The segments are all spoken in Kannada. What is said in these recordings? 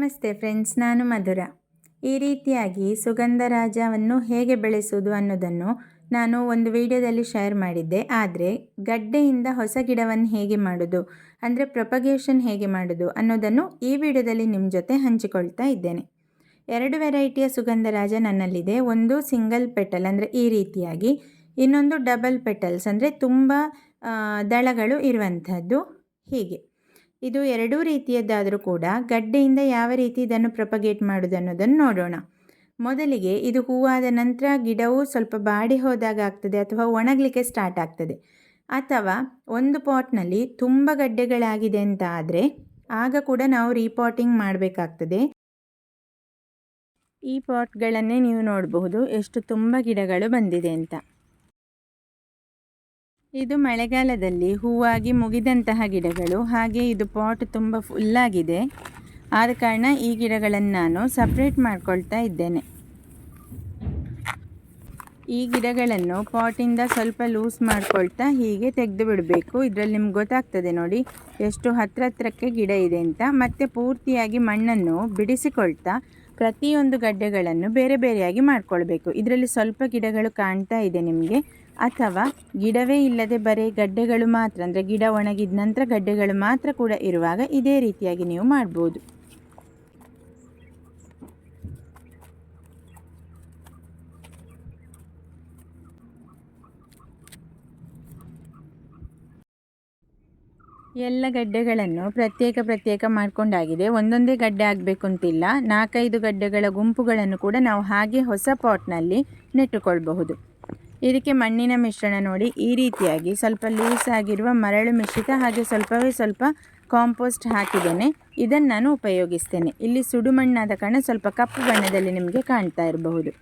ನಮಸ್ತೆ ಫ್ರೆಂಡ್ಸ್, ನಾನು ಮಧುರ. ಈ ರೀತಿಯಾಗಿ ಸುಗಂಧರಾಜವನ್ನು ಹೇಗೆ ಬೆಳೆಸುವುದು ಅನ್ನೋದನ್ನು ನಾನು ಒಂದು ವಿಡಿಯೋದಲ್ಲಿ ಶೇರ್ ಮಾಡಿದ್ದೆ. ಆದರೆ ಗಡ್ಡೆಯಿಂದ ಹೊಸ ಗಿಡವನ್ನು ಹೇಗೆ ಮಾಡೋದು, ಅಂದರೆ ಪ್ರೊಪಗೇಷನ್ ಹೇಗೆ ಮಾಡೋದು ಅನ್ನೋದನ್ನು ಈ ವಿಡಿಯೋದಲ್ಲಿ ನಿಮ್ಮ ಜೊತೆ ಹಂಚಿಕೊಳ್ತಾ ಇದ್ದೇನೆ. ಎರಡು ವೆರೈಟಿಯ ಸುಗಂಧರಾಜ ನನ್ನಲ್ಲಿದೆ. ಒಂದು ಸಿಂಗಲ್ ಪೆಟಲ್ ಅಂದರೆ ಈ ರೀತಿಯಾಗಿ. ಇನ್ನೊಂದು ಡಬಲ್ ಪೆಟಲ್ಸ್ ಅಂದರೆ ತುಂಬ ದಳಗಳು ಇರುವಂಥದ್ದು. ಹೀಗೆ. ಇದು ಎರಡೂ ರೀತಿಯದ್ದಾದರೂ ಕೂಡ ಗಡ್ಡೆಯಿಂದ ಯಾವ ರೀತಿ ಇದನ್ನು ಪ್ರೊಪಗೇಟ್ ಮಾಡೋದು ಅನ್ನೋದನ್ನು ನೋಡೋಣ. ಮೊದಲಿಗೆ ಇದು ಹೂವಾದ ನಂತರ ಗಿಡವು ಸ್ವಲ್ಪ ಬಾಡಿ ಹೋದಾಗ ಆಗ್ತದೆ ಅಥವಾ ಒಣಗಲಿಕ್ಕೆ ಸ್ಟಾರ್ಟ್ ಆಗ್ತದೆ. ಅಥವಾ ಒಂದು ಪಾಟ್ನಲ್ಲಿ ತುಂಬ ಗಡ್ಡೆಗಳಾಗಿದೆ ಅಂತ ಆದರೆ ಆಗ ಕೂಡ ನಾವು ರೀಪಾಟಿಂಗ್ ಮಾಡಬೇಕಾಗ್ತದೆ. ಈ ಪಾಟ್ಗಳನ್ನೇ ನೀವು ನೋಡಬಹುದು. ಎಷ್ಟು ತುಂಬ ಗಿಡಗಳು ಬಂದಿದೆ ಅಂತ. ಇದು ಮಳೆಗಾಲದಲ್ಲಿ ಹೂವಾಗಿ ಮುಗಿದಂತಹ ಗಿಡಗಳು, ಹಾಗೆ ಇದು ಪಾಟ್ ತುಂಬ ಫುಲ್ಲಾಗಿದೆ ಆದ ಕಾರಣ ಈ ಗಿಡಗಳನ್ನು ನಾನು ಸಪ್ರೇಟ್ ಮಾಡ್ಕೊಳ್ತಾ ಇದ್ದೇನೆ. ಈ ಗಿಡಗಳನ್ನು ಪಾಟಿಂದ ಸ್ವಲ್ಪ ಲೂಸ್ ಮಾಡ್ಕೊಳ್ತಾ ಹೀಗೆ ತೆಗೆದು ಬಿಡಬೇಕು. ಇದರಲ್ಲಿ ನಿಮ್ಗೆ ಗೊತ್ತಾಗ್ತದೆ ನೋಡಿ, ಎಷ್ಟು ಹತ್ರ ಹತ್ರಕ್ಕೆ ಗಿಡ ಇದೆ ಅಂತ. ಮತ್ತೆ ಪೂರ್ತಿಯಾಗಿ ಮಣ್ಣನ್ನು ಬಿಡಿಸಿಕೊಳ್ತಾ ಪ್ರತಿಯೊಂದು ಗಡ್ಡೆಗಳನ್ನು ಬೇರೆ ಬೇರೆಯಾಗಿ ಮಾಡ್ಕೊಳ್ಬೇಕು. ಇದರಲ್ಲಿ ಸ್ವಲ್ಪ ಗಿಡಗಳು ಕಾಣ್ತಾ ಇದೆ ನಿಮಗೆ. ಅಥವಾ ಗಿಡವೇ ಇಲ್ಲದೆ ಬರೀ ಗಡ್ಡೆಗಳು ಮಾತ್ರ, ಅಂದರೆ ಗಿಡ ಒಣಗಿದ ನಂತರ ಗಡ್ಡೆಗಳು ಮಾತ್ರ ಕೂಡ ಇರುವಾಗ ಇದೇ ರೀತಿಯಾಗಿ ನೀವು ಮಾಡ್ಬೋದು. ಎಲ್ಲ ಗಡ್ಡೆಗಳನ್ನು ಪ್ರತ್ಯೇಕ ಪ್ರತ್ಯೇಕ ಮಾಡಿಕೊಂಡಾಗಿದೆ. ಒಂದೊಂದೇ ಗಡ್ಡೆ ಆಗಬೇಕು ಅಂತಿಲ್ಲ ನಾಲ್ಕೈದು ಗಡ್ಡೆಗಳ ಗುಂಪುಗಳನ್ನು ಕೂಡ ನಾವು ಹಾಗೆ ಹೊಸ ಪಾಟ್ನಲ್ಲಿ ನೆಟ್ಟುಕೊಳ್ಬಹುದು. ಇದಕ್ಕೆ ಮಣ್ಣಿನ ಮಿಶ್ರಣ ನೋಡಿ. ಈ ರೀತಿಯಾಗಿ ಸ್ವಲ್ಪ ಲೂಸ್ ಆಗಿರುವ ಮರಳು ಮಿಶ್ರಿತ ಹಾಗೆ ಸ್ವಲ್ಪವೇ ಸ್ವಲ್ಪ ಕಾಂಪೋಸ್ಟ್ ಹಾಕಿದ್ದೇನೆ. ಇದನ್ನು ನಾನು ಉಪಯೋಗಿಸ್ತೇನೆ. ಇಲ್ಲಿ ಸುಡು ಮಣ್ಣಾದ ಕಾರಣ ಸ್ವಲ್ಪ ಕಪ್ಪು ಬಣ್ಣದಲ್ಲಿ ನಿಮಗೆ ಕಾಣ್ತಾ ಇರಬಹುದು.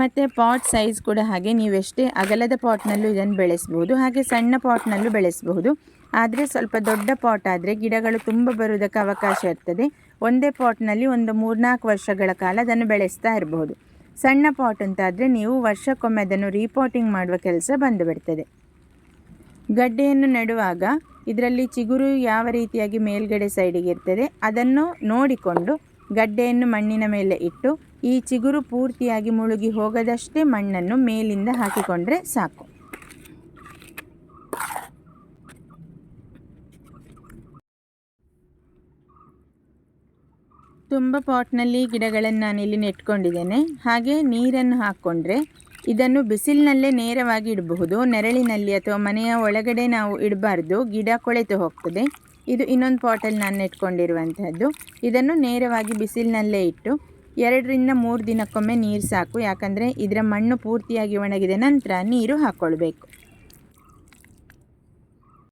ಮತ್ತು ಪಾಟ್ ಸೈಜ್ ಕೂಡ ಹಾಗೆ ನೀವೆಷ್ಟೇ ಅಗಲದ ಪಾಟ್ನಲ್ಲೂ ಇದನ್ನು ಬೆಳೆಸ್ಬೋದು ಹಾಗೆ ಸಣ್ಣ ಪಾಟ್ನಲ್ಲೂ ಬೆಳೆಸಬಹುದು. ಆದರೆ ಸ್ವಲ್ಪ ದೊಡ್ಡ ಪಾಟ್ ಆದರೆ ಗಿಡಗಳು ತುಂಬ ಬರುವುದಕ್ಕೆ ಅವಕಾಶ ಇರ್ತದೆ. ಒಂದೇ ಪಾಟ್ನಲ್ಲಿ ಒಂದು ಮೂರ್ನಾಲ್ಕು ವರ್ಷಗಳ ಕಾಲ ಅದನ್ನು ಬೆಳೆಸ್ತಾ ಇರಬಹುದು. ಸಣ್ಣ ಪಾಟ್ ಅಂತಾದರೆ ನೀವು ವರ್ಷಕ್ಕೊಮ್ಮೆ ಅದನ್ನು ರೀಪಾಟಿಂಗ್ ಮಾಡುವ ಕೆಲಸ ಬಂದುಬಿಡ್ತದೆ ಗಡ್ಡೆಯನ್ನು ನೆಡುವಾಗ ಇದರಲ್ಲಿ ಚಿಗುರು ಯಾವ ರೀತಿಯಾಗಿ ಮೇಲ್ಗಡೆ ಸೈಡಿಗೆ ಇರ್ತದೆ, ಅದನ್ನು ನೋಡಿಕೊಂಡು ಗಡ್ಡೆಯನ್ನು ಮಣ್ಣಿನ ಮೇಲೆ ಇಟ್ಟು ಈ ಚಿಗುರು ಪೂರ್ತಿಯಾಗಿ ಮುಳುಗಿ ಹೋಗದಷ್ಟೇ ಮಣ್ಣನ್ನು ಮೇಲಿಂದ ಹಾಕಿಕೊಂಡ್ರೆ ಸಾಕು. ತುಂಬ ಪಾಟ್ನಲ್ಲಿ ಗಿಡಗಳನ್ನು ನಾನಿಲ್ಲಿ ನೆಟ್ಕೊಂಡಿದ್ದೇನೆ. ಹಾಗೆ ನೀರನ್ನು ಹಾಕ್ಕೊಂಡ್ರೆ ಇದನ್ನು ಬಿಸಿಲಿನಲ್ಲೇ ನೇರವಾಗಿ ಇಡಬಹುದು. ನೆರಳಿನಲ್ಲಿ ಅಥವಾ ಮನೆಯ ಒಳಗಡೆ ನಾವು ಇಡಬಾರ್ದು. ಗಿಡ ಕೊಳೆತು ಹೋಗ್ತದೆ. ಇದು ಇನ್ನೊಂದು ಪಾಟಲ್ಲಿ ನಾನು ನೆಟ್ಕೊಂಡಿರುವಂಥದ್ದು ಇದನ್ನು ನೇರವಾಗಿ ಬಿಸಿಲಿನಲ್ಲೇ ಇಟ್ಟು ಎರಡರಿಂದ ಮೂರು ದಿನಕ್ಕೊಮ್ಮೆ ನೀರು ಸಾಕು. ಯಾಕಂದರೆ ಇದರ ಮಣ್ಣು ಪೂರ್ತಿಯಾಗಿ ಒಣಗಿದ ನಂತರ ನೀರು ಹಾಕ್ಕೊಳ್ಬೇಕು